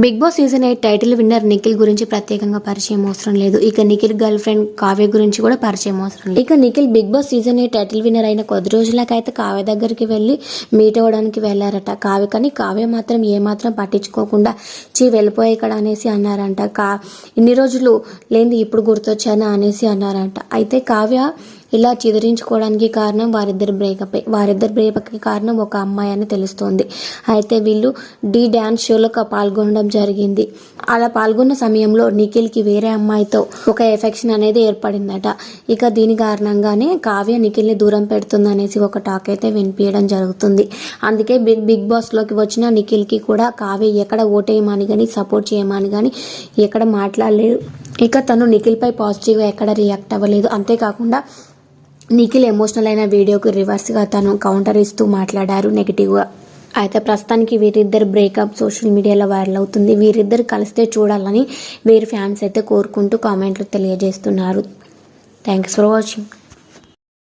Big Boss season eight title winner Nikhil గురించి ప్రత్యేకంగా పరిచయం అవసరం లేదు. ఇక నిఖిల్ గర్ల్ ఫ్రెండ్ కావ్య గురించి కూడా పరిచయం అవసరం లేదు. ఇక Nikhil Big Boss season eight title winner అయిన కొద్ది రోజులకైతే కావ్య దగ్గరికి వెళ్ళి మీట్ అవ్వడానికి వెళ్ళారట. కావ్య కానీ కావ్య మాత్రం ఏమాత్రం పట్టించుకోకుండా చీ వెళ్ళిపోయాయి ఇక్కడ అనేసి అన్నారంట. కా ఇన్ని రోజులు లేని ఇప్పుడు గుర్తొచ్చానా అనేసి అన్నారంట. అయితే కావ్య ఇలా చిదిరించుకోవడానికి కారణం వారిద్దరి బ్రేకప్ వారిద్దరి బ్రేకప్కి కారణం ఒక అమ్మాయి అని తెలుస్తోంది. అయితే వీళ్ళు డి డ్యాన్స్ షోలో పాల్గొనడం జరిగింది. అలా పాల్గొన్న సమయంలో నిఖిల్కి వేరే అమ్మాయితో ఒక ఎఫెక్షన్ అనేది ఏర్పడిందట. ఇక దీని కారణంగానే కావ్య నిఖిల్ని దూరం పెడుతుంది అనేసి ఒక టాక్ అయితే వినిపించడం జరుగుతుంది. అందుకే బిగ్ బిగ్ బాస్లోకి వచ్చిన నిఖిల్కి కూడా కావ్య ఎక్కడ ఓటేయమని కానీ సపోర్ట్ చేయమని కానీ ఎక్కడ మాట్లాడలేదు. ఇక తను నిఖిల్పై పాజిటివ్గా ఎక్కడ రియాక్ట్ అవ్వలేదు. అంతేకాకుండా నిఖిల్ ఎమోషనల్ అయిన వీడియోకి రివర్స్గా తను కౌంటర్ ఇస్తూ మాట్లాడారు. నెగిటివ్గా అయితే ప్రస్తుతానికి వీరిద్దరు బ్రేకప్ సోషల్ మీడియాలో వైరల్ అవుతుంది. వీరిద్దరు కలిస్తే చూడాలని వీరి ఫ్యాన్స్ అయితే కోరుకుంటూ కామెంట్లు తెలియజేస్తున్నారు. Thanks for watching.